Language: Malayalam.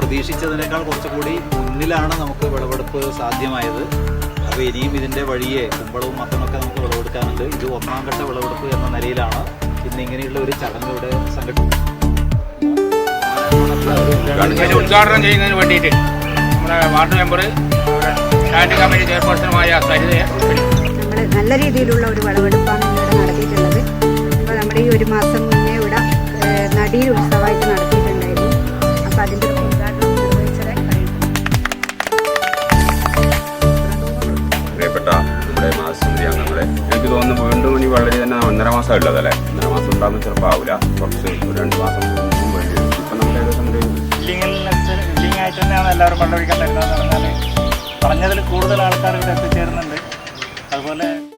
കുറച്ചുകൂടി മുന്നിലാണ് നമുക്ക് വിളവെടുപ്പ് സാധ്യമായത്. അപ്പോൾ ഇനിയും ഇതിന്റെ വഴിയെ കുമ്പളവും മത്തമൊക്കെ നമുക്ക് വിളവെടുക്കാനുണ്ട്. ഇത് ഒന്നാം ഘട്ട വിളവെടുപ്പ് എന്ന നിലയിലാണ് ഇന്ന് ഇങ്ങനെയുള്ള ഒരു ചടങ്ങ് ഇവിടെ ഇതിന്റെ ഉദ്ഘാടനം ചെയ്യുന്നതിന് വേണ്ടിയിട്ട് നമ്മുടെ വാർഡ് മെമ്പർ സ്റ്റാൻഡ് കമ്മിറ്റി ചെയർപേഴ്സണുമായ സരിതയെ. നമ്മൾ നല്ല രീതിയിലുള്ള ഒരു വിളവെടുപ്പാണ് ഇവിടെ നടത്തിയിട്ടുള്ളത്. അപ്പോൾ നമ്മുടെ ഈ ഒരു മാസം മുന്നേ ഇവിടെ നടിയിൽ നടീൽ ഉത്സവമായിട്ട് നടത്തിയിട്ടുണ്ടായിരുന്നു. അപ്പോൾ അതിന്റെ മാസസമിതി അംഗങ്ങളെ എനിക്ക് തോന്നുന്നു വീണ്ടും ഇനി വളരെ തന്നെ ഒന്നര മാസം ഉള്ളത് അല്ലേ? ഒന്നര മാസം ഉണ്ടാകുമ്പോൾ ചിലപ്പോൾ ആവില്ല കുറച്ച് ഒരു രണ്ട് മാസം വേണ്ടി വരും. ഇപ്പം നമുക്ക് ഏകദേശം ഒരു ബില്ലിംഗ് എല്ലാവരും വെള്ളമൊഴിക്കാൻ തരുന്നതെന്ന് പറഞ്ഞാൽ പറഞ്ഞതിൽ കൂടുതൽ ആൾക്കാർ ഇവിടെ എത്തിച്ചേരുന്നുണ്ട്. അതുപോലെ